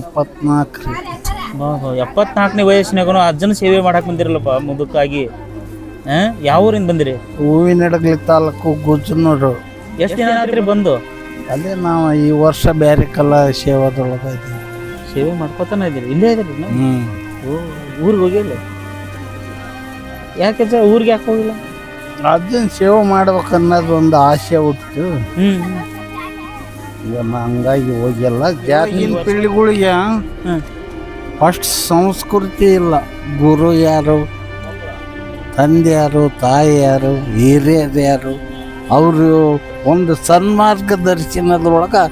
ಎಪ್ಪತ್ನಾಲ್ಕು ಎಪ್ಪತ್ನಾಲ್ಕನೇ ವಯಸ್ಸಿನಾಗೂ ಅಜ್ಜನ ಸೇವೆ ಮಾಡಕ್ಕೆ ಬಂದಿರಲ್ಲಪ್ಪ ಮುದುಕಾಗಿ. ಹಾಂ ಯಾವ ಊರಿಂದ ಬಂದಿರಿ? ಹೂವಿನಡಗಲಿ ತಾಲೂಕು ಗುಜ್ನೂರು. ಎಷ್ಟು ದಿನ ಆತ್ರಿ ಬಂದು? ಅದೇ ನಾವು ಈ ವರ್ಷ ಬೇರೆ ಕಲ್ಲ ಸೇವಾದೊಳಗೆ ಇದ್ದೀವಿ. ಸೇವೆ ಮಾಡ್ಕೊತಾನೆ ಇದ್ದೀರಿ ಇಲ್ಲೇ ಇದ್ರಿ? ಹ್ಞೂ ಊರಿಗೆ ಹೋಗಿಲ್ಲ ಯಾಕೆ ಊರಿಗೆ ಯಾಕೆ ಹೋಗಿಲ್ಲ? ಅಜ್ಜನ ಸೇವೆ ಮಾಡ್ಬೇಕನ್ನೋದು ಒಂದು ಆಸೆ ಹುಟ್ಟಿತು. ಹ್ಞೂ ಈಗ ಹಂಗಾಗಿ ಹೋಗಿಲ್ಲ. ಜಾತಿನ ಪೀಳಿಗಳಿಗೆ ಫಸ್ಟ್ ಸಂಸ್ಕೃತಿ ಇಲ್ಲ. ಗುರು ಯಾರು ತಂದೆ ಯಾರು ತಾಯಿ ಯಾರು ಹಿರಿಯರು ಯಾರು ಅವರು ಒಂದು ಸನ್ಮಾರ್ಗ ದರ್ಶನದೊಳಗೆ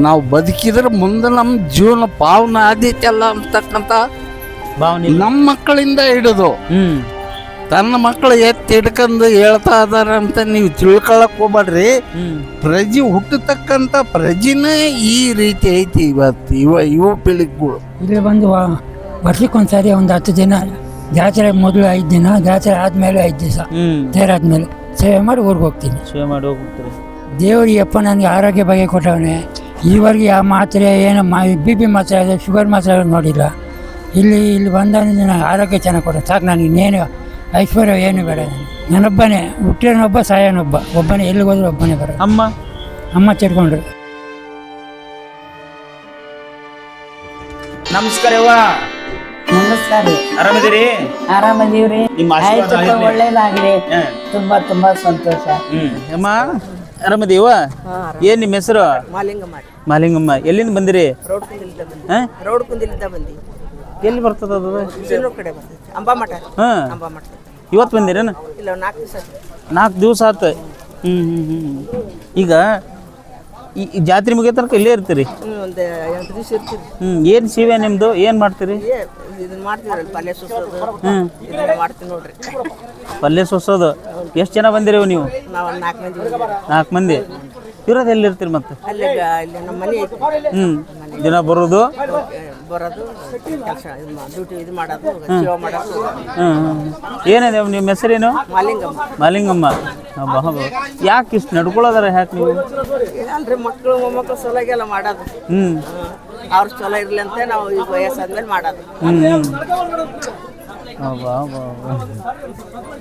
ನಾವು ಬದುಕಿದ್ರೆ ಮುಂದೆ ನಮ್ಮ ಜೀವನ ಪಾವನ ಆದೀತಲ್ಲ ಅಂತಕ್ಕಂಥ ಭಾವನೆ ನಮ್ಮ ಮಕ್ಕಳಿಂದ ಹಿಡಿದು ಹ್ಞೂ ತನ್ನ ಮಕ್ಕಳು ಎತ್ತಿ ಹಿಡ್ಕೊಂಡು ಹೇಳ್ತಾ ಇದಾರೆ ಅಂತ ನೀವು ತಿಳ್ಕೊಳಕ್ ಹೋಗ್ಬೇಡ್ರಿ. ಪ್ರಜೆ ಹುಟ್ಟತಕ್ಕಂಥ ಪ್ರಜೆನೇ ಈ ರೀತಿ ಐತಿ ಇವತ್ತು ಇವ ಯುವ ಪೀಳಿಗೆಗಳು. ಇಲ್ಲಿ ಬಂದು ವರ್ಷಕ್ಕೊಂದ್ಸಾರಿ ಒಂದು ಹತ್ತು ದಿನ ಜಾತ್ರೆ ಮೊದಲು ಐದು ದಿನ ಜಾತ್ರೆ ಆದ್ಮೇಲೆ ಐದು ದಿವಸ. ತೇರ್ ತೇರಾದ್ಮೇಲೆ ಸೇವೆ ಮಾಡಿ ಊರಿಗೆ ಹೋಗ್ತೀನಿ. ಸೇವೆ ಮಾಡಿ ಹೋಗ್ಬಿಡ್ತೀರಿ. ದೇವರಿಗಪ್ಪ ನನಗೆ ಆರೋಗ್ಯ ಬಗ್ಗೆ ಕೊಟ್ಟವನೆ. ಈವರೆಗೆ ಆ ಮಾತ್ರೆ ಏನು ಮಾ ಬಿ ಪಿ ಮಾತ್ರೆ ಇದೆ ಶುಗರ್ ಮಾತ್ರೆ ನೋಡಿಲ್ಲ. ಇಲ್ಲಿ ಇಲ್ಲಿ ಬಂದ ನನಗೆ ಆರೋಗ್ಯ ಚೆನ್ನಾಗಿ ಕೊಟ್ಟೆ ಸಾಕು ನಾನು ಇನ್ನೇನು ಐಶ್ವರ್ಯ ಏನು ಬೇಡ ನಾನೊಬ್ಬನೇ ಹುಟ್ಟಿರೋನೊಬ್ಬ ಸಾಯೋನೊಬ್ಬ. ಒಬ್ಬನೇ ಎಲ್ಲಿಗೆ ಹೋದ್ರೆ ಒಬ್ಬನೇ ಬರ ಅಮ್ಮ? ಅಮ್ಮ ತಿರ್ಕೊಂಡ್ರು ನಮಸ್ಕಾರ ಯವ್ವ. ನಮಸ್ಕಾರ. ರೀ ಆರಾಮಿದ್ದೀರಿ? ಆರಾಮದೀವ್ರಿ ನಿಮ್ಮ ಆಶೀರ್ವಾದ ಆಯ್ತಪ್ಪ ಇರ್ಲಿ. ಒಳ್ಳೇದಾಗ್ಲಿ. ಹಾ. ತುಂಬಾ ತುಂಬಾ ಸಂತೋಷ. ಹ್ಮ್. ಅಮ್ಮ ಆರಾಮದೀವ ಏನ್ ನಿಮ್ಮ ಹೆಸರು? ಮಾಲಿಂಗಮ್ಮ. ಮಾಲಿಂಗಮ್ಮ. ಎಲ್ಲಿಂದ ಬಂದಿರಿ? ರೋಡ್ ಬಂದಿ. ಎಲ್ಲಿ ಬರ್ತದ ಅದು? ಸಿನ್ನೂರ್ ಕಡೆ ಬರ್ತೈತಿ. ಅಂಬಾಮಠ ಹಾ. ಅಂಬಾಮಠ ಇವತ್ತು ಬಂದಿರೇನು? ಇಲ್ಲ ನಾಲ್ಕು ದಿವಸ ಆಯ್ತು. ನಾಲ್ಕು ದಿವಸ ಆತು. ಹ್ಮ್ ಈಗ ಈ ಈ ಜಾತ್ರೆ ಮುಗಿಯೋ ತನಕ ಇಲ್ಲೇ ಇರ್ತೀರಿ? ಹ್ಞೂ ಒಂದು ಎಂಟು ದಿವಸ ಇರ್ತೀವಿ. ಹ್ಮ್ ಏನ್ ಸೇವೆ ನಿಮ್ಮದು ಏನು ಮಾಡ್ತೀರಿ? ಇದನ್ನ ಮಾಡ್ತೀವ್ರಲ್ಲ ಪಲ್ಯ ಸೋಸೋದು. ಹ್ಞೂ ಇದನ್ನ ಮಾಡ್ತೀವಿ ನೋಡ್ರಿ. ಪಲ್ಯ ಸೊಸೋದು. ಎಷ್ಟು ಜನ ಬಂದಿರಿ ನೀವು? ನಾವು ಒಂದು ನಾಲ್ಕು ಮಂದಿ. ನಾಲ್ಕು ಮಂದಿ. ಇರೋದು ಎಲ್ಲಿ ಇರ್ತೀರಿ ಮತ್ತೆ? ಅಲ್ಲಿ ಗ- ಇಲ್ಲಿ ನಮ್ಮ ಮನೆ ಐತಿ. ಹ್ಮ್ ದಿನ ಬರೋದು. ಬರೋದು ಕೆಲಸ ಡ್ಯೂಟಿ ಇದು ಮಾಡೋದು ಜೀವ ಮಾಡೋದು. ಏನಿದೆ ನಿಮ್ಮ ಹೆಸರೇನು? ಮಾಲಿಂಗಮ್ಮ. ಮಾಲಿಂಗಮ್ಮ. ಯಾಕೆ ಇಷ್ಟು ನಡ್ಕೊಳ್ಳೋದಾರ ಯಾಕೆ ನೀವು? ಏನಲ್ರಿ ಮಕ್ಕಳು ಮೊಮ್ಮಕ್ಕಳು ಸಲಗೆಲ್ಲ ಮಾಡೋದು. ಹ್ಞೂ ಅವ್ರು ಚಲೋ ಇರಲಿ ಅಂತ ನಾವು ಈ ವಯಸ್ಸಾದ್ಮೇಲೆ ಮಾಡೋದು. ಹ್ಞೂ.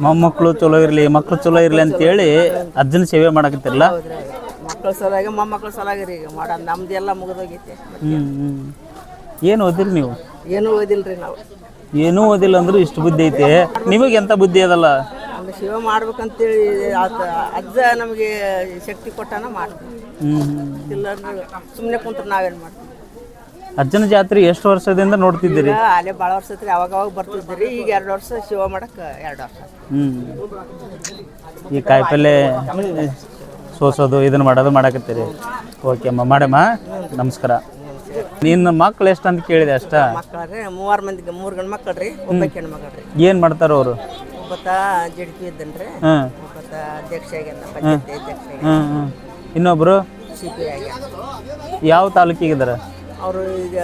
ಮೊಮ್ಮಕ್ಕಳು ಚಲೋ ಇರಲಿ ಮಕ್ಕಳು ಚಲೋ ಇರಲಿ ಅಂತೇಳಿ ಅಜ್ಜನ ಸೇವೆ ಮಾಡಕತ್ತಿರಲ್ಲ? ಮಕ್ಕಳು ಸಲಾಗಿ ಮೊಮ್ಮಕ್ಕಳ ಸಲಾಗಿ ಈಗ ಮಾಡೋದು. ನಮ್ದೆಲ್ಲ ಮುಗಿದೋಗೈತೆ. ಹ್ಞೂ ಹ್ಮ್. ಏನು ಓದಿರಿ ನೀವು? ಏನೂ ಓದಿಲ್ರಿ ನಾವು. ಏನೂ ಓದಿಲ್ಲ ಅಂದ್ರೂ ಇಷ್ಟು ಬುದ್ಧಿ ಐತೆ. ನಿಮಗೆ ಎಂತ ಬುದ್ಧಿ ಅದಲ್ಲ? ಶಿವ ಮಾಡ್ಬೇಕಂತೇಳಿ ಆತ ಅಜ್ಜ ನಮಗೆ ಶಕ್ತಿ ಕೊಟ್ಟಾನ ಮಾಡ್ತೀವಿ. ಇಲ್ಲ ಸುಮ್ಮನೆ ಕುಂತ್ರೆ ನಾವೇನು ಮಾಡ್ತೀವಿ. ಅಜ್ಜನ ಜಾತ್ರೆ ಎಷ್ಟು ವರ್ಷದಿಂದ ನೋಡ್ತಿದ್ದೀರಿ? ಈಗ ಅಲ್ಲೇ ಭಾಳ ವರ್ಷ ಐತ್ರಿ ಅವಾಗ ಅವಾಗ ಬರ್ತಿದ್ರಿ ಈಗ ಎರಡು ವರ್ಷ ಶಿವ ಮಾಡಕ್ಕೆ ಎರಡು ವರ್ಷ ಹ್ಮ್. ಈ ಕಾಯಿಪಲ್ಲೆ ಸೋಸೋದು ಇದನ್ನ ಮಾಡೋದು ಮಾಡಕತ್ತೀರಿ. ಓಕೆ ಅಮ್ಮ ಮಾಡಮ್ಮ. ನಮಸ್ಕಾರ. ನಿನ್ನ ಮಕ್ಳು ಎಷ್ಟು ಅಂತ ಕೇಳಿದೆ ಅಷ್ಟ? ಮಕ್ಕಳ್ರಿ ಮೂವಾರು ಮಂದಿಗೆ ಮೂರು ಗಂಡು ಮಕ್ಕಳು ರೀ ಒಬ್ಬ ಹೆಣ್ಣು ಮಕ್ಕಳ್ರಿ ಏನು ಮಾಡ್ತಾರ ಅವರು? ಒಬ್ಬತ್ತ ಜಡ್ ಪಿ ಇದ್ದನ್ರಿ ಹಾಂ. ಒಬ್ಬತ್ತ ಅಧ್ಯಕ್ಷ ಆಗ್ಯಾನ ಪಂಚಾಯತಿ ಅಧ್ಯಕ್ಷ ಆಗ್ಯಾನ. ಹ್ಞೂ ಹ್ಞೂ ಇನ್ನೊಬ್ರು? ಸಿ ಪಿ ಆಗ್ಯಾನ. ಯಾವ ತಾಲೂಕಿಗೆ ಅವರು ಈಗ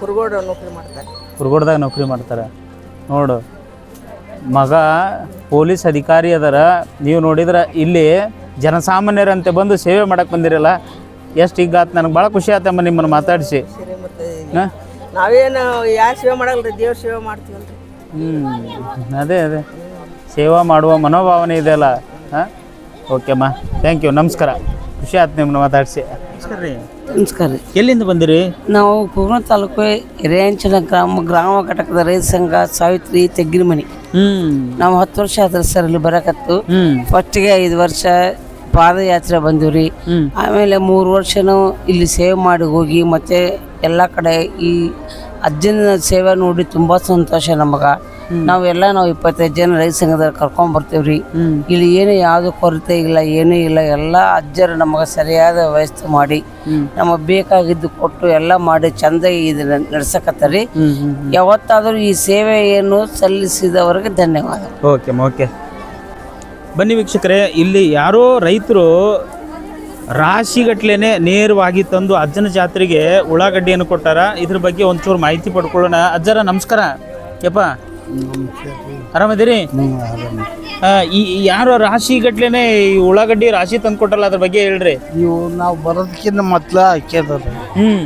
ಕುರುಗೋಡು ನೌಕರಿ ಮಾಡ್ತಾರೆ. ಕುರುಗೋಡ್ದಾಗ ನೌಕರಿ ಮಾಡ್ತಾರೆ. ನೋಡು ಮಗ ಪೊಲೀಸ್ ಅಧಿಕಾರಿ ಅದರ. ನೀವು ನೋಡಿದ್ರೆ ಇಲ್ಲಿ ಜನಸಾಮಾನ್ಯರಂತೆ ಬಂದು ಸೇವೆ ಮಾಡಕ್ಕೆ ಬಂದಿರಲ್ಲ. ಎಷ್ಟು ಈಗ ಆತು ನನಗೆ ಭಾಳ ಖುಷಿ ಆತಮ್ಮ ನಿಮ್ಮನ್ನು ಮಾತಾಡಿಸಿ. ಹಾಂ? ನಾವೇನು ಯಾರು ಸೇವೆ ಮಾಡಲ್ರಿ? ದೇವ್ರ ಸೇವೆ ಮಾಡ್ತೀವಲ್ರಿ. ಹ್ಞೂ ಅದೇ ಅದೇ. ಸೇವಾ ಮಾಡುವ ಮನೋಭಾವನೆ ಇದೆಯಲ್ಲ ಹಾಂ? ಓಕೆಮ್ಮ ಥ್ಯಾಂಕ್ ಯು ನಮಸ್ಕಾರ. ಖುಷಿ ಆಯ್ತು ನಿಮ್ಮನ್ನ ಮಾತಾಡಿಸಿ. ನಮಸ್ಕಾರ ರೀ. ನಮಸ್ಕಾರ ರೀ. ಎಲ್ಲಿಂದ ಬಂದಿರಿ? ನಾವು ಕುರುಣ ತಾಲೂಕು ಹಿರಿಯಂಚನ ಗ್ರಾಮ ಗ್ರಾಮ ಘಟಕದ ರೈತ ಸಂಘ ಸಾವಿತ್ರಿ ತೆಗ್ಗಿನಮನಿ. ಹ್ಞೂ ನಾವು ಹತ್ತು ವರ್ಷ ಆದ್ರೆ ಸರ್ ಇಲ್ಲಿ ಬರಕತ್ತು. ಹ್ಞೂ ಫಸ್ಟಿಗೆ ಐದು ವರ್ಷ ಪಾದಯಾತ್ರೆ ಬಂದಿವ್ರಿ ಆಮೇಲೆ ಮೂರು ವರ್ಷನೂ ಇಲ್ಲಿ ಸೇವೆ ಮಾಡಿ ಹೋಗಿ ಮತ್ತೆ ಎಲ್ಲ ಕಡೆ ಈ ಅಜ್ಜನ ಸೇವೆ ನೋಡಿ ತುಂಬ ಸಂತೋಷ ನಮಗೆ. ನಾವೆಲ್ಲ ನಾವು ಇಪ್ಪತ್ತೈದು ಜನ ರೈತ ಸಂಘದಲ್ಲಿ ಕರ್ಕೊಂಡ್ ಬರ್ತೀವ್ರಿ. ಇಲ್ಲಿ ಏನು ಯಾವುದು ಕೊರತೆ ಇಲ್ಲ ಏನೂ ಇಲ್ಲ ಎಲ್ಲ ಅಜ್ಜರು ನಮಗೆ ಸರಿಯಾದ ವ್ಯವಸ್ಥೆ ಮಾಡಿ ನಮಗೆ ಬೇಕಾಗಿದ್ದು ಕೊಟ್ಟು ಎಲ್ಲ ಮಾಡಿ ಚಂದ ಇದನ್ನ ನಡೆಸಕತ್ತಾರಿ. ಯಾವತ್ತಾದರೂ ಈ ಸೇವೆಯನ್ನು ಸಲ್ಲಿಸಿದವರಿಗೆ ಧನ್ಯವಾದ. Okay okay. ಬನ್ನಿ ವೀಕ್ಷಕರೇ ಇಲ್ಲಿ ಯಾರೋ ರೈತರು ರಾಶಿಗಟ್ಲೆ ನೇರವಾಗಿ ತಂದು ಅಜ್ಜನ ಜಾತ್ರೆಗೆ ಉಳ್ಳಾಗಡ್ಡಿಯನ್ನು ಕೊಟ್ಟಾರ. ಇದ್ರ ಬಗ್ಗೆ ಒಂಚೂರು ಮಾಹಿತಿ ಪಡ್ಕೊಳ್ಳೋಣ. ಅಜ್ಜರ ನಮಸ್ಕಾರ. ಯಪ್ಪ. ಆರಾಮದಿರಿ? ಈ ಯಾರು ರಾಶಿ ರಾಶಿಗಟ್ಲೆನೆ ಈ ಉಳ್ಳಾಗಡ್ಡಿ ರಾಶಿ ತಂದು ಕೊಟ್ಟಲ್ಲ ಅದ್ರ ಬಗ್ಗೆ ಹೇಳ್ರಿ. ಇವು ನಾವು ಬರೋದಕ್ಕಿಂತ ಮೊದ್ಲ ಹಾಕ್ಯದ ಹ್ಮ್.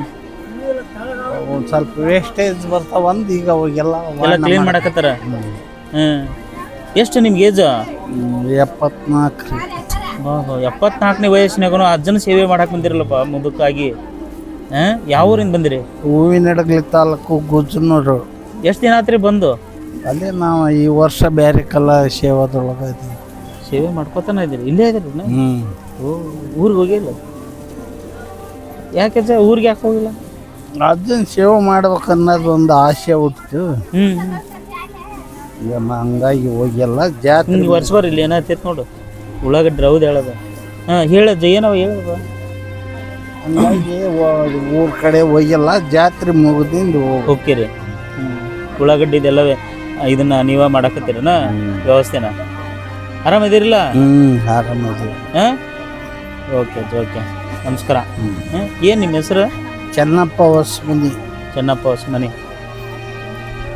ಒಂದು ಸ್ವಲ್ಪ ವೇಸ್ಟೇಜ್ ಬರ್ತಾವಂದು ಈಗ ಅವಾಗೆಲ್ಲ ಕ್ಲೀನ್ ಮಾಡಕತ್ತಾರ? ಹ್ಮ್. ಎಷ್ಟು ನಿಮ್ಗೆ ಏಜ್ ಎಪ್ಪತ್ನಾಲ್ಕು ರೀ. ಎಪ್ಪತ್ನಾಲ್ಕನೇ ವಯಸ್ಸಿನಾಗೂ ಅಜ್ಜನ ಸೇವೆ ಮಾಡಕ್ಕೆ ಬಂದಿರಲ್ಲಪ್ಪ ಮುದುಕಾಗಿ. ಹಾ ಯಾವ ಊರಿಂದ ಬಂದಿರಿ? ಹೂವಿನಡಗಲಿ ತಾಲೂಕು ಗುಜ್ಜನೂರು ಎಷ್ಟು ದಿನ ಆತ್ರಿ ಬಂದು? ಅಲ್ಲೇ ನಾವು ಈ ವರ್ಷ ಬೇರೆ ಕಲ್ಲ ಸೇವಾದೊಳಗೆ ಸೇವೆ ಮಾಡ್ಕೊತಾನೆ ಇದೀರಿ ಇಲ್ಲೇ ಇದ್ರಿ? ಹ್ಞೂ ಓ ಊರಿಗೆ ಹೋಗಿಲ್ಲ? ಯಾಕೆ ಊರಿಗೆ ಯಾಕೆ ಹೋಗಿಲ್ಲ? ಅಜ್ಜನ ಸೇವೆ ಮಾಡ್ಬೇಕು ಅನ್ನೋದು ಒಂದು ಆಸೆ ಹುಟ್ಟಿತು. ಹ್ಮ್. ನಾ ಹಂಗಾಗಿ ಹೋಗಿಲ್ಲ ಜಾತ್ರೆ ನಿಮ್ಗೆ ವರ್ಷ ಬರ್ರಿ ಇಲ್ಲಿ ಏನಾಗ್ತೈತೆ ನೋಡು. ಉಳ್ಳಾಗಡ್ಡಿ ರೌದು ಹೇಳದ ಹಾಂ ಹೇಳಜ್ಜ ಏನವ ಹೇಳದ ಹಂಗಾಗಿ ಊರ ಕಡೆ ಹೋಗಿಲ್ಲ ಜಾತ್ರೆ ಮುಗಿದಿಂದ ಓಕೆ ರೀ ಉಳ್ಳಾಗಡ್ಡಿ ಇದೆಲ್ಲವೇ ಇದನ್ನ ನೀವ ಮಾಡಕತ್ತೀರನ ವ್ಯವಸ್ಥೆನ? ಆರಾಮದಿರಿಲ್ಲ ಹ್ಞೂ ಆರಾಮದಿ ಹಾಂ? Okay okay. ನಮಸ್ಕಾರ. ಏನು ನಿಮ್ಮ ಹೆಸರು? ಚೆನ್ನಪ್ಪ ಹೊಸ್ಮನಿ. ಚೆನ್ನಪ್ಪ ಹೊಸಮನಿ.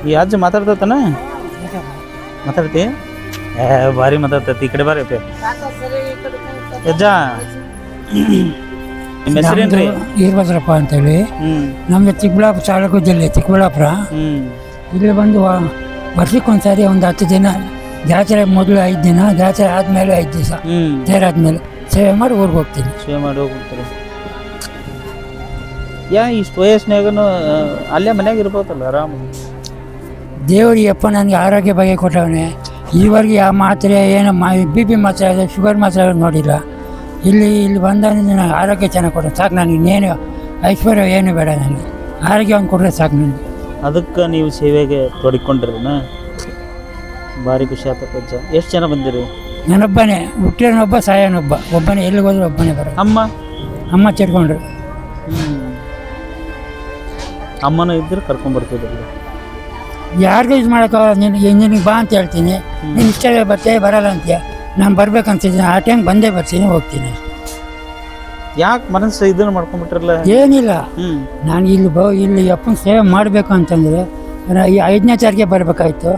ಈ ಅಜ್ಜ ಮಾತಾಡ್ತತನ? ಮಾತಾಡ್ತಿ? ಏ ಭಾರಿ ಮಾತಾಡ್ತೈತಿ. ಈ ಕಡೆ ಬಾರಿ ಅಪ್ಪಿ ಅಜ್ಜ ನಿಮ್ಮ ಹೆಸರೇನ್ರಿ? ವೀರಭದ್ರಪ್ಪ ಅಂತೇಳಿ. ನಮ್ಮದು ಚಿಕ್ಕಬಳ್ಳಾಪುರ ತಾಲೂಕು ಜಿಲ್ಲೆ ಚಿಕ್ಕಬಳ್ಳಾಪುರ. ಇಲ್ಲಿ ಬಂದು ವರ್ಷಕ್ಕೊಂದ್ಸಾರಿ ಒಂದು ಹತ್ತು ದಿನ ಜಾತ್ರೆ ಮೊದಲು ಐದು ದಿನ ಜಾತ್ರೆ ಆದಮೇಲೆ ಐದು ದಿವಸ. ತೇರಾದ್ಮೇಲೆ ಸೇವೆ ಮಾಡಿ ಊರಿಗೆ ಹೋಗ್ತೀನಿ. ಸೇವೆ ಮಾಡಿ ಹೋಗ್ಬಿಡ್ತೀನಿ ಯಾ ಇಷ್ಟು ವಯಸ್ಸಿನಾಗನು ಅಲ್ಲೇ ಮನ್ಯಾಗ ಇರ್ಬೋದಲ್ಲ ಆರಾಮ ದೇವರು ಅಪ್ಪ ನನಗೆ ಆರೋಗ್ಯ ಬಗ್ಗೆ ಕೊಟ್ಟವನೇ. ಈವರೆಗೆ ಯಾವ ಮಾತ್ರೆ ಏನು ಮಾ ಬಿ ಪಿ ಮಾತ್ರೆ ಆದರೆ ಶುಗರ್ ಮಾತ್ರೆ ನೋಡಿಲ್ಲ. ಇಲ್ಲಿ ಇಲ್ಲಿ ಬಂದಾಗ ನನಗೆ ಆರೋಗ್ಯ ಚೆನ್ನಾಗಿ ಕೊಡೋದು ಸಾಕು ನನಗೆ ಇನ್ನೇನು ಐಶ್ವರ್ಯ ಏನು ಬೇಡ ನನಗೆ. ಆರೋಗ್ಯ ಒಂದು ಕೊಟ್ಟರೆ ಸಾಕು ನನಗೆ. ಅದಕ್ಕೆ ನೀವು ಸೇವೆಗೆ ತೊಡಕೊಂಡ್ರನ ಭಾರಿ ಖುಷಿ ಆಗ್ತದೆ ಅಜ್ಜ ಎಷ್ಟು ಜನ ಬಂದಿರಿ? ನಾನೊಬ್ಬನೇ ಹುಟ್ಟಿರೋನೊಬ್ಬ ಸಾಯೋನೊಬ್ಬ. ಒಬ್ಬನೇ ಎಲ್ಲಿಗೆ ಹೋದ್ರೆ ಒಬ್ಬನೇ ಬರೋ ಅಮ್ಮ? ಅಮ್ಮ ತಿರ್ಕೊಂಡ್ರು ಅಮ್ಮನ ಇದ್ದರೆ ಕರ್ಕೊಂಬರ್ತಿದ್ರು ಯಾರಿಗೂ ಇದು ಮಾಡೋಕ್ಕಾಗಲ್ಲ. ನಿನಗೆ ನಿನಗೆ ಬಾ ಅಂತ ಹೇಳ್ತೀನಿ. ನೀನು ಇಷ್ಟವೇ ಬರ್ತೇ ಬರಲ್ಲ ಅಂತೀಯ. ನಾನು ಬರ್ಬೇಕಂತಿದ್ದೀನಿ ಆ ಟೈಮ್ ಬಂದೇ ಬರ್ತೀನಿ ಹೋಗ್ತೀನಿ. ಯಾಕೆ ಮನಸ್ಸು ಇದನ್ನು ಮಾಡ್ಕೊಂಡ್ಬಿಟ್ರಲ್ಲ? ಏನಿಲ್ಲ. ನಾನು ಇಲ್ಲಿ ಬ ಇಲ್ಲಿ ಅಪ್ಪನ ಸೇವೆ ಮಾಡಬೇಕು ಅಂತಂದರೆ ನಾನು ಈ ಐದನೇ ತಾರೀಕೆ ಬರಬೇಕಾಯ್ತು.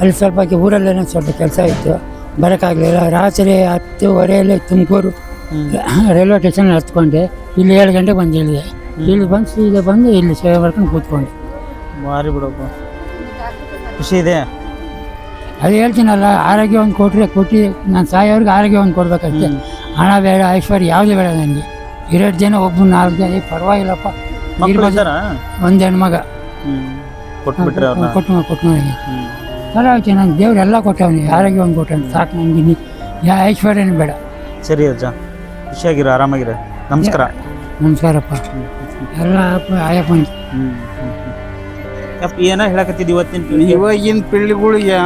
ಅಲ್ಲಿ ಸ್ವಲ್ಪ ಊರಲ್ಲೇ ಊರಲ್ಲೇನೋ ಸ್ವಲ್ಪ ಕೆಲಸ ಇತ್ತು. ಬರೋಕ್ಕಾಗಲಿಲ್ಲ. ರಾತ್ರಿ ಹತ್ತುವರೆಯಲ್ಲಿ ತುಮಕೂರು ರೈಲ್ವೆ ಸ್ಟೇಷನ್ ಹತ್ಕೊಂಡೆ. ಇಲ್ಲಿ ಏಳು ಗಂಟೆಗೆ ಬಂದು ಇಳಿದೆ ಇಲ್ಲಿ ಬಂದು ಸೀದಾ ಬಂದು ಇಲ್ಲಿ ಸೇವೆ ಮಾಡ್ಕೊಂಡು ಕೂತ್ಕೊಂಡೆ. ಮಾರಿ ಬಿಡಪ್ಪ. ಖುಷಿ ಇದೆ. ಅದು ಹೇಳ್ತೀನಲ್ಲ ಆರೋಗ್ಯ ಒಂದು ಕೊಟ್ಟರೆ ಕೊಟ್ಟು ನಾನು ಸಾಯೋರ್ಗೆ ಆರೋಗ್ಯ ಒಂದು ಕೊಡ್ಬೇಕಷ್ಟೆ ಹಣ ಬೇಡ ಐಶ್ವರ್ಯ ಯಾವುದೇ ಬೇಡ ನನಗೆ. ಎರಡು ಜನ ಒಬ್ಬ ನಾಲ್ಕು ಜನ ಏ, ಪರವಾಗಿಲ್ಲಪ್ಪ. ಇದ್ದಾರಾ? ಒಂದು ಹೆಣ್ಮಗ. ಕೊಟ್ಬಿಟ್ರೆ ಅವ್ರನ್ನ ಕೊಟ್ಟು ಕೊಟ್ಟು ನನಗೆ ಆಯ್ತು ನಾನು ದೇವ್ರೆಲ್ಲ ಕೊಟ್ಟವನಿ ಆರೋಗ್ಯ ಒಂದು ಕೊಟ್ಟವನು ಸಾಕು ನನಗೆ ಯಾ ಐಶ್ವರ್ಯನೂ ಬೇಡ. ಸರಿ ಅಜ್ಜ ಖುಷಿಯಾಗಿರೋ ಆರಾಮಾಗಿರೋ. ನಮಸ್ಕಾರ. ನಮಸ್ಕಾರಪ್ಪ. ಎಲ್ಲ ಅಪ್ಪ ಆಯಪ್ಪ ಹ್ಮ್. ಯಪ್ಪ ಏನ ಹೇಳಕತ್ತಿದ್ ಇವತ್ತಿನ ಪೀಳಿಗೆ? ಇವಾಗಿನ ಪೀಳಿಗಳಿಗೆ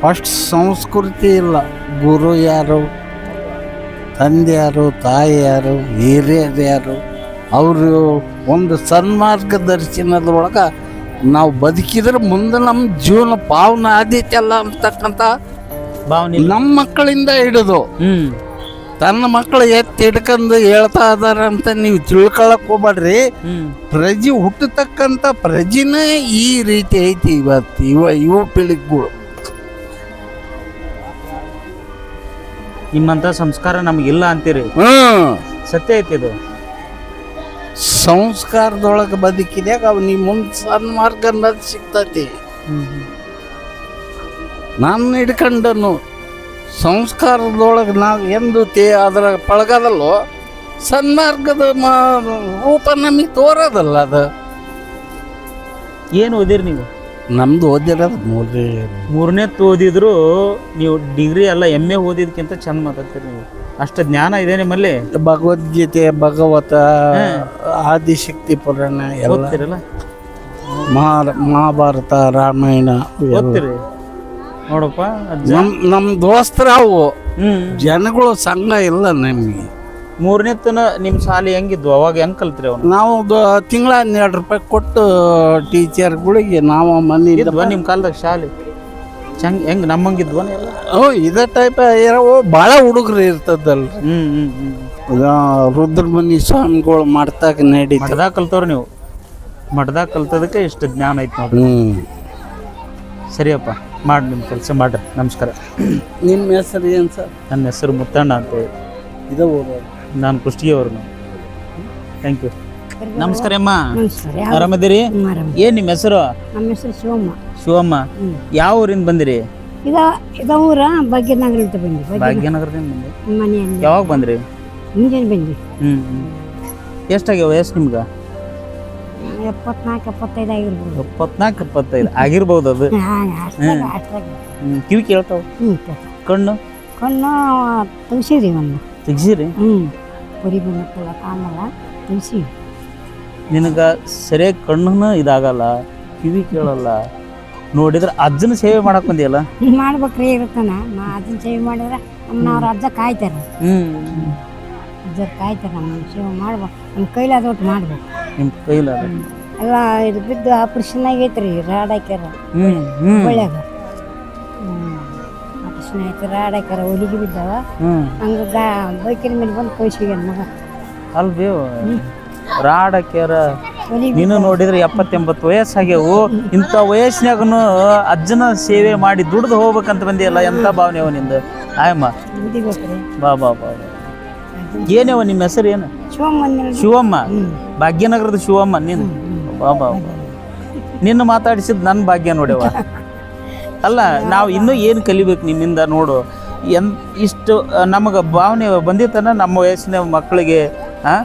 ಫಸ್ಟ್ ಸಂಸ್ಕೃತಿ ಇಲ್ಲ. ಗುರು ಯಾರು ತಂದೆ ಯಾರು ತಾಯಿ ಯಾರು ಹಿರಿಯರು ಯಾರು ಅವರು ಒಂದು ಸನ್ಮಾರ್ಗದರ್ಶನದೊಳಗೆ ನಾವು ಬದುಕಿದ್ರೆ ಮುಂದೆ ನಮ್ಮ ಜೀವನ ಪಾವನ ಆದೀತಲ್ಲ ಅಂತಕ್ಕಂಥ ಭಾವನೆ ನಮ್ಮ ಮಕ್ಕಳಿಂದ ಹಿಡಿದು ಹ್ಮ್. ತನ್ನ ಮಕ್ಕಳು ಎತ್ತಿ ಹಿಡ್ಕೊಂಡು ಹೇಳ್ತಾ ಇದಾರೆ ಅಂತ ನೀವು ತಿಳ್ಕೊಳಕ್ ಹೋಗ್ಬೇಡ್ರಿ. ಪ್ರಜೆ ಹುಟ್ಟತಕ್ಕಂಥ ಪ್ರಜೆನೇ ಈ ರೀತಿ ಐತಿ ಇವತ್ತು ಇವ ಯುವ ಪೀಳಿಗೆಗಳು. ನಿಮ್ಮಂತ ಸಂಸ್ಕಾರ ನಮಗಿಲ್ಲ ಅಂತೀರಿ? ಹ್ಮ್ ಸತ್ಯ ಐತಿ ಇದು. ಸಂಸ್ಕಾರದೊಳಗೆ ಬದುಕಿದಾಗ ಅವ್ ನಿಮ್ಮ ಮುಂದೆ ಸನ್ಮಾರ್ಗ ಅನ್ನೋದು ಸಿಗ್ತತಿ. ನಾನು ಹಿಡ್ಕೊಂಡನು ಸಂಸ್ಕಾರದೊಳಗೆ ನಾವು ಎಂದು ತೇ ಅದರ ಪಳಗದಲ್ಲೋ ಸನ್ಮಾರ್ಗದ ಮ ರೂಪ ನಮಗೆ ತೋರೋದಲ್ಲ ಅದು. ಏನು ಓದಿರಿ ನೀವು? ನಮ್ದು ಓದಿರೋದು ಮೂರನೇ ಮೂರನೇ ಓದಿದ್ರು ನೀವು ಡಿಗ್ರಿ ಅಲ್ಲ ಎಂ ಎ ಓದಿದ್ಕಿಂತ ಚಂದ ಮಾತಾಡ್ತೀರಿ ನೀವು. ಅಷ್ಟು ಜ್ಞಾನ ಇದೆ ನಿಮ್ಮಲ್ಲಿ? ಭಗವದ್ಗೀತೆ ಭಗವತ ಆದಿಶಕ್ತಿ ಪುರಾಣ ಎಲ್ಲ. ಓದ್ತಿರಲ್ಲ? ಮಹಾ ಮಹಾಭಾರತ ರಾಮಾಯಣ ಓದ್ತಿರಿ? ನೋಡಪ್ಪ ನಮ್ ನಮ್ ನಮ್ಮ ದೋಸ್ತರ ಅವು. ಹ್ಮ್. ಜನಗಳು ಸಂಘ ಇಲ್ಲ ನಮಗೆ. ಮೂರನೇ ತನ ನಿಮ್ಮ ಶಾಲೆ ಹೆಂಗಿದ್ವು? ಅವಾಗ ಹೆಂಗ್ ಕಲ್ತ್ರಿ ಅವನು? ನಾವು ತಿಂಗಳ ಹನ್ನೆರಡು ರೂಪಾಯಿ ಕೊಟ್ಟು ಟೀಚರ್ಗಳಿಗೆ ನಾವು ಮನೆ ಇದ್ವ ನಿಮ್ಮ ಕಾಲದಾಗ ಶಾಲೆ? ಚಂಗ್ ಹೆಂಗ್ ನಮ್ಮಂಗಿದ್ವ ಎಲ್ಲ ಓ ಇದೇ ಟೈಪ್ ಇರೋ ಭಾಳ ಹುಡುಗರು ಇರ್ತದಲ್ಲ ಹ್ಮ್ ಹ್ಮ್ ಹ್ಮ್ ರುದ್ರಮುನಿ ಸ್ವಾಮಿಗಳು ಮಾಡ್ತಾಗ ನಡಿ ಮಠದಾಗ ಕಲ್ತವ್ರು ನೀವು. ಮಠದಾಗ ಕಲ್ತದಕ್ಕೆ ಇಷ್ಟು ಜ್ಞಾನ ಐತಿ ನೋಡ್ರಿ. ಹ್ಮ್. ಸರಿಯಪ್ಪ. ಮಾಡಿ ನಿಮ್ಮ ಕೆಲಸ ಮಾಡ್ರಿ ನಮಸ್ಕಾರ. ನಿಮ್ಮ ಹೆಸರು ಏನು ಸರ್? ನನ್ನ ಹೆಸರು ಮುತ್ತಣ್ಣ ಅಂತೇಳಿ ಇದು ಊರು? ನಾನು ಕುಷ್ಟಗಿ ಅವರು ಥ್ಯಾಂಕ್ ಯು ನಮಸ್ಕಾರ ಅಮ್ಮ. ನಮಸ್ಕಾರ. ಆರಾಮದಿರಿ? ಆರಾಮ. ಏನ್ ನಿಮ್ಮ ಹೆಸರು? ನಮ್ಮ ಹೆಸರು ಶಿವಮ್ಮ ಶಿವಮ್ಮ ಯಾವ ಊರಿಂದ ಬಂದಿರಿ? ಇದ ಇದ ಊರ ಭಾಗ್ಯನಗರ ಅಂತ ಬಂದ್ವಿ. ಭಾಗ್ಯ ಭಾಗ್ಯನಗರದಿಂದ ಬಂದಿ ಮನೆಯಲ್ಲಿ. ಯಾವಾಗ ಬಂದ್ರಿ? ಮುಂಜಾನೆ ಬಂದ್ವಿ. ಹ್ಮ್ ಹ್ಮ್. ಎಷ್ಟಾಗ್ಯಾವ ಎಷ್ಟು ನಿಮ್ಗೆ? ಎಪ್ಪತ್ನಾಲ್ಕು ಎಪ್ಪತ್ತೈದು ಆಗಿರ್ಬೋದು. ಎಪ್ಪತ್ನಾಲ್ಕು ಎಪ್ಪತ್ತೈದು ಆಗಿರ್ಬೋದು ಅದು. ಕಿವಿ ಕೇಳ್ತಾವ? ಹ್ಞೂ ಕಣ್ಣು? ಕಣ್ಣು ತೆಗ್ಸಿರಿ ಒಂದು. ತೆಗ್ಸಿರಿ ಹ್ಞೂ ಪುರಿ ಬಂದತ್ತಲ್ಲ ಕಾಮಲ್ಲ ತೆಗ್ಸಿ ನಿನಗ ಸರಿಯಾಗಿ ಕಣ್ಣು ಇದಾಗಲ್ಲ ಕಿವಿ ಕೇಳಲ್ಲ ನೋಡಿದ್ರೆ ಅಜ್ಜನ ಸೇವೆ ಮಾಡಕ್ ಬಂದಿಯಲ್ಲ? ಮಾಡ್ಬೇಕ್ರಿ ಇರುತ್ತಾನ. ನಾ ಅಜ್ಜನ ಸೇವೆ ಮಾಡಿದ್ರೆ ನಮ್ಮನ್ನ ಅವ್ರ ಅಜ್ಜ ಕಾಯ್ತಾರೆ. ಹ್ಮ್. ಅಜ್ಜರು ಕಾಯ್ತಾರೆ ನಮ್ಮ ಸೇವೆ ಮಾಡ್ಬೇಕು ನಮ್ಮ ಕೈಲಾದ ಒಟ್ಟು ಮಾಡ್ಬೇಕು. ನಿಮ್ಮ ಕೈಲ ಎಲ್ಲ ಇದು ಬಿದ್ದು ಆಪ್ರೇಷನ್ ರೀ ರಾಡ್ ಹಾಕ್ಯಾರ. ಹ್ಞೂ ಹ್ಮ್. ಹುಬ್ಬಳ್ಳ್ಯಾಗ ಆಪರೇಷನ್ ಆಯ್ತು ರಾಡ್ ಹಾಕ್ಯಾರ ಹೊಲಿಗೆ ಬಿದ್ದಾವ. ಹ್ಮ್. ಹಂಗೆ ಗಾ ಬೈಕಿನ ಮೇಲೆ ಬಂದು ಕಳ್ಸಿಗ್ಯಾನ ಮಗ. ಅಲ್ವೇ ರಾಡ್ ಹಾಕ್ಯಾರ. ನೀನು ನೋಡಿದ್ರೆ ಎಪ್ಪತ್ತೆಂಬತ್ತು ವಯಸ್ಸಾಗ್ಯವು. ಇಂಥ ವಯಸ್ಸಿನಾಗನು ಅಜ್ಜನ ಸೇವೆ ಮಾಡಿ ದುಡ್ದು ಹೋಗ್ಬೇಕಂತ ಬಂದಿಯಲ್ಲ ಎಂಥ ಭಾವನೆ ಅವನಿಂದ ಆಯಮ್ಮ. ಬಾ ಬಾ ಬಾ. ಏನೇವ ನಿಮ್ಮ ಹೆಸರು ಏನು? ಶಿವಮ್ಮ ಭಾಗ್ಯನಗರದ ಶಿವಮ್ಮ ನೀನು. ನಿನ್ನ ಮಾತಾಡಿಸಿದ್ ನನ್ನ ಭಾಗ್ಯ ನೋಡ್ಯವ ಅಲ್ಲ ನಾವು ಇನ್ನೂ ಏನು ಕಲಿಬೇಕು ನಿನ್ನಿಂದ ನೋಡು. ಎನ್ ಇಷ್ಟು ನಮಗೆ ಭಾವನೆ ಬಂದಿತ್ತನ ನಮ್ಮ ವಯಸ್ಸಿನ ಮಕ್ಕಳಿಗೆ ಹಾಂ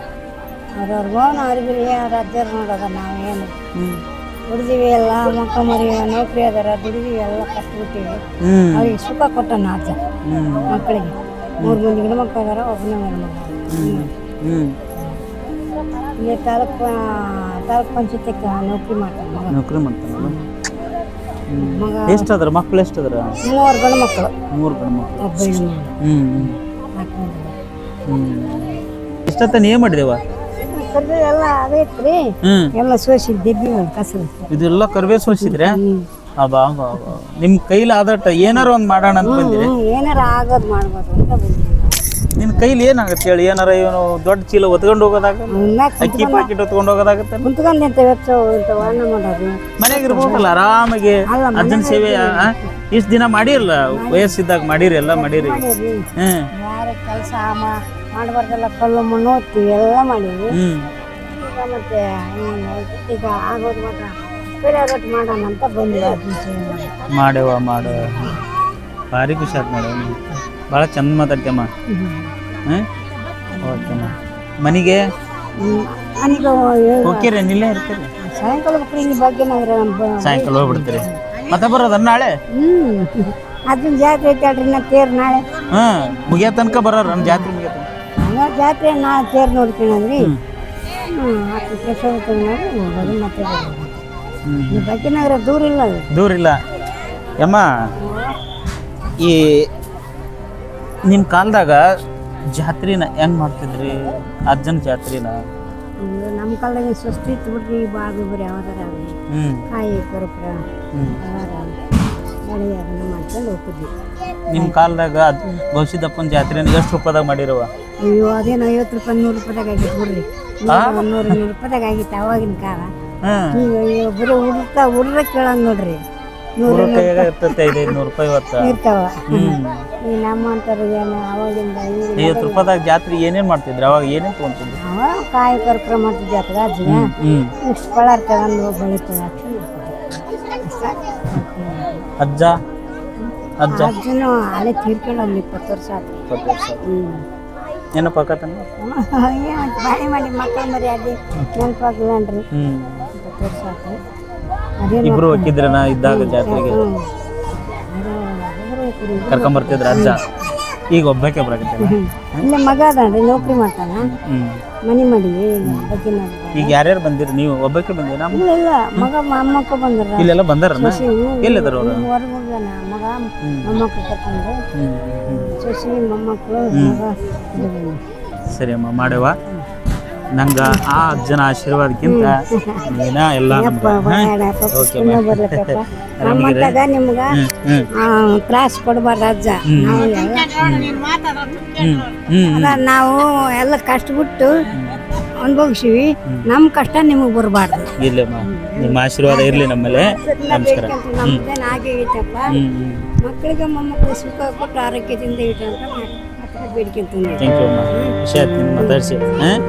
ಅವ್ರವ್ರ ಭವನ ಅವ್ರಿಗೆ ಅವ್ರ ಅಜ್ಜರು ನೋಡೋದ ನಾವೇನು ದುಡಿದೀವಿ ಎಲ್ಲ ಮಕ್ಕ ಮರಿ ನೌಕರಿ ಅದಾರ ದುಡಿದೀವಿ ಎಲ್ಲ ಕಷ್ಟಬಿಟ್ಟಿವಿ ಹ್ಞೂ ಅವ್ರಿಗೆ ಸುಖ ಕೊಟ್ಟ ಮಕ್ಕಳಿಗೆ. ಮೂರು ಮಂದಿ ಗಂಡು ಮಕ್ಕಳು ಅದಾರ ಒಬ್ಬನೇ ಮಗ ಹ್ಞೂ ಇಲ್ಲಿ ತಾಲೂಕು ತಾಲೂಕು ಪಂಚಾಯತಿಗೆ ನೌಕರಿ ಮಾಡ್ತಾನೆ ಮಗ. ನೌಕರಿ ಮಾಡ್ತಾನಲ್ಲ ಮಗ. ಎಷ್ಟು ಅದ್ರ ಮಕ್ಳು ಎಷ್ಟು ಅದ್ರ ಮೂವರು ಗಂಡು ಮಕ್ಕಳು ಮೂರು ಗಂಡು ಮಕ್ಕಳು ಒಬ್ಬ ಹೆಣ್ಣು ಮಗ. ಹ್ಞೂ ಹ್ಞೂ ಇಷ್ಟತ್ತ ಏನು ಮಾಡಿದೇವ? ಎಲ್ಲ ಅದೈತ್ರಿ ಹ್ಞೂ ಎಲ್ಲ ಸೋಸಿ ದೆಬ್ಬಿ ಕಸರು ಇದೆಲ್ಲ ಕರ್ಬೇವು ಸೋಸಿದ್ರೆ ಅಬ್ಬಾ ಅಬ್ಬಾ, ಅಬ್ಬಾ. ನಿಮ್ಮ ಕೈಲಿ ಆದಟ್ಟ ಏನಾರ ಒಂದು ಮಾಡೋಣ ಅಂತ ಬಂದಿರಿ. ಏನಾರ ಆಗೋದು ಮಾಡ್ಬೋದು ಅಂತ ಕೈಲಿ ಏನಾಗತ್ತೆ ಹೇಳಿ? ಏನಾರ ಏನು ದೊಡ್ಡ ಚೀಲ ಒತ್ಕೊಂಡು ಹೋಗೋದಾಗ? ಅಕ್ಕಿ ಪಾಕಿಟ್ ಒತ್ಕೊಂಡು ಹೋಗೋದಾಗತ್ತೆ? ಕುಂತ್ಕೊಂಡು ನಿಂತ ವೆಚ್ಚ ಇಂಥ ವರ್ಣ ಮಾಡೋದು. ಮನೆಗೆ ಇರ್ಬೋದಲ್ಲ ಆರಾಮಾಗಿ ಅರ್ಜೆಂಟ್ ಸೇವೆ ಇಷ್ಟು ದಿನ ಮಾಡಿರಲ್ಲ? ವಯಸ್ಸಿದ್ದಾಗ ಮಾಡಿರಿ ಎಲ್ಲ ಮಾಡಿರಿ ಮಾಡಿರಿ. ಹ್ಮ್. ಕೆಲಸ ಕೆಲಸ ಮಾಡಬಾರ್ದೆಲ್ಲ ಕಲ್ಲು ಮಣ್ಣು ಒತ್ತಿ ಎಲ್ಲ ಮಾಡೀವಿ ಹ್ಮ್. ಈಗ ಮತ್ತೆ ಏನು ಈಗ ಆಗೋದು ಮಾತ್ರ. ರೊಟ್ಟಿ ಮಾಡೋಣ ಅಂತ ಬಂದ್ವಿ. ಅದನ್ನ ಮಾಡ್ಯವ ಮಾಡ ಭಾರಿ ಖುಷಿ ಆಯ್ತು ಮೇಡಮ್ ಭಾಳ ಚಂದ ಮಾತಾಡ್ತೇಮ್ಮ ಹ್ಮ್. ಓಕೆಮ್ಮ ಮನೆಗೆ? ನನಗೆ ಹೋಗ್ತೀರಿ ನಿಲ್ಲೇ ಇರ್ತೀರಿ? ಸಾಯಂಕಾಲ ಮಕ್ಕಳು ಬಗ್ಗೆ ಸಾಯಂಕಾಲ ಹೋಗ್ಬಿಡ್ತೀರಿ. ಮತ್ತೆ ಬರೋದ ನಾಳೆ? ಹ್ಮ್. ಅದನ್ನ ಜಾತ್ರೆ ಐತಲ್ರಿ ನಾ ತೇರ್ ನಾಳೆ. ಹಾಂ ಮುಗಿಯೋ ತನಕ ಬರೋರು ನಮ್ಮ ಜಾತ್ರೆ ಮುಗಿಯೋ ತನಕ. ಹಂಗ ಜಾತ್ರೆ ತೇರ್ ನೋಡ್ತೀನಿ ಅಂದ್ರಿ. ಹ್ಞೂ ಹತ್ತು ಪ್ರಸಾದ ತಗೊಂಡು ಹೋಗೋದು ಮತ್ತೆ ಬರೋದು. ಹ್ಮ್ ಈ ಭಾಗ್ಯನಗರ ದೂರ ಇಲ್ಲ ಅದು ದೂರ ಇಲ್ಲ. ಯಮ್ಮ ಈ ನಿಮ್ಮ ಕಾಲದಾಗ ಜಾತ್ರೆನ ಹೆಂಗ್ ಮಾಡ್ತಿದ್ರಿ? ಅಜ್ಜನ ಜಾತ್ರೆನ? ನಮ್ಮ ಕಾಲದಾಗ ಸ್ವಸ್ತಿ ಇತ್ತು ಬಿಡ್ರಿ ಬಾಗಿ ಬರೀ ಯಾವ್ದಾರ ಕಾಯಿ ಕರುಪ್ರ ಮಾಡ್ಕೊಂಡು ಹೋಗ್ತಿದ್ವಿ. ನಿಮ್ಮ ಕಾಲದಾಗ ಗೌಸಿದಪ್ಪನ ಜಾತ್ರೆನ ಎಷ್ಟು ರೂಪಾಯಿದಾಗ ಮಾಡಿರುವ? ಅಯ್ಯೋ ಅದೇನು ಐವತ್ತು ರೂಪಾಯಿ ನೂರು ರೂಪಾಯಿದಾಗ ಆಗಿತ್ತು ಬಿಡ್ರಿ. ನೂರು ನೂರು ರೂಪಾಯಿದಾಗ ಆಗಿತ್ತು ಅವಾಗಿನ ಕಾಲ. ಈಗ ಅಯ್ಯೋ ಬರೀ ಉಡ್ತಾ ಉಡ್ರ ಕೇಳಂಗ್ ನೋಡ್ರಿ. ನೂರು ಮೂರು ಕೈಯಾಗ ಇರ್ತೈತೆ ಐದೈದು ನೂರು ರೂಪಾಯಿ ಇವತ್ತ ಇರ್ತಾವ. ಹ್ಮ್. ಈ ಏನು ಅವಾಗಿಂದ ಈಗಿನ ಐವತ್ತು ರೂಪಾಯಿದಾಗ ಜಾತ್ರೆ ಏನೇನ್ ಮಾಡ್ತಿದ್ರು? ಅವಾಗ ಏನೇನ್ ತಗೊಂತಿದ್ರು? ಅವ ಕಾಯಿ ಕರ್ಪುರ ಮಾಡ್ತಿದ್ವಿ ಅತ್ತ ಅಜ್ಜಿಗೆ ಹ್ಮ್ ಇಷ್ಟು ಪಳಾರ್ ತಗೊಂಡು ಅಜ್ಜ? ಅಜ್ಜ? ಅಜ್ಜನು ಹಳೆ ತೀರ್ಕೊಂಡು ಒಂದು ಇಪ್ಪತ್ತು ವರ್ಷ ಆಯ್ತು ಇಪ್ಪತ್ತು ವರ್ಷ ಹ್ಞೂ ಬಾಳೆ ಮಾಡಿ ಮಕ್ಕಳು ಮರಿ ಅದೇ ಇಪ್ಪತ್ತು ವರ್ಷ ನಾ ಇಬ್ರು ಹೋಗಿದ್ರನ ಇದ್ದಾಗ ಜಾತ್ರೆಗೆ? ಕರ್ಕೊಂಬರ್ತಿದ್ರ ಅಜ್ಜ? ಈಗ ಒಬ್ಬಕ್ಕೆ ಬರಾಕತ್ತೆ ಇಲ್ಲ ಮಗ ಅದಾನ್ರಿ ನೌಕರಿ ಮಾಡ್ತಾನ. ಮನಿ ಮಾಡಿ ಈಗ ಯಾರ್ಯಾರು ಬಂದಿರಿ? ನೀವು ಒಬ್ಬಕ್ಕೆ ಬಂದಿರಿ ಇಲ್ಲ ಇಲ್ಲ ಮಗ ಮೊಮ್ಮಕ್ಕ ಬಂದ್ರ ಇಲ್ಲೆಲ್ಲ ಬಂದಾರನ? ಎಲ್ಲಿದಾರ ಅವರು? ಹೊರಗೆ ಹೋಗ್ಯಾನ ಮಗ ಮೊಮ್ಮಕ್ಕ ಕರ್ಕೊಂಡು ಹ್ಮ್ ಮೊಮ್ಮಕ್ಕಳು ಮಗ. ಸರಿ ಅಮ್ಮ ಮಾಡ್ಯವ ನಂಗ ಆ ಅಜ್ಜನ ಆಶೀರ್ವಾದಕ್ಕಿಂತ ನೀನ ಎಲ್ಲ ಬರ್ಲಕ್ಕಪ್ಪ ನಿಮ್ಗ ತ್ರಾಸ್ ಕೊಡಬಾರ್ದು ಅಜ್ಜ. ನಾವು ಎಲ್ಲ ಕಷ್ಟ ಬಿಟ್ಟು ನಾವು ಎಲ್ಲ ಕಷ್ಟಬಿಟ್ಟು ಅನುಭವಿಸಿವಿ. ನಮ್ಮ ಕಷ್ಟ ನಿಮಗೆ ಬರಬಾರ್ದು. ಇಲ್ಲಮ್ಮ ನಿಮ್ಮ ಆಶೀರ್ವಾದ ಇರ್ಲಿ ನಮ್ಮಲ್ಲಿ. ನಮಸ್ಕಾರ. ನಮ್ದೇನು ಆಗೈತಪ್ಪ ಮಕ್ಕಳಿಗೆ ಮೊಮ್ಮಕ್ಕಳು ಸುಖ ಕೊಟ್ಟು ಆರೋಗ್ಯದಿಂದ ಇಟ್ಟು ಅಂತ ಬೇಡ್ಕೊಂತೀನಿ ಥ್ಯಾಂಕ್ ಯು ಅಮ್ಮ. ವಿಷಯ ಮಾತಾಡ್ಸಿ. ಹಾಂ?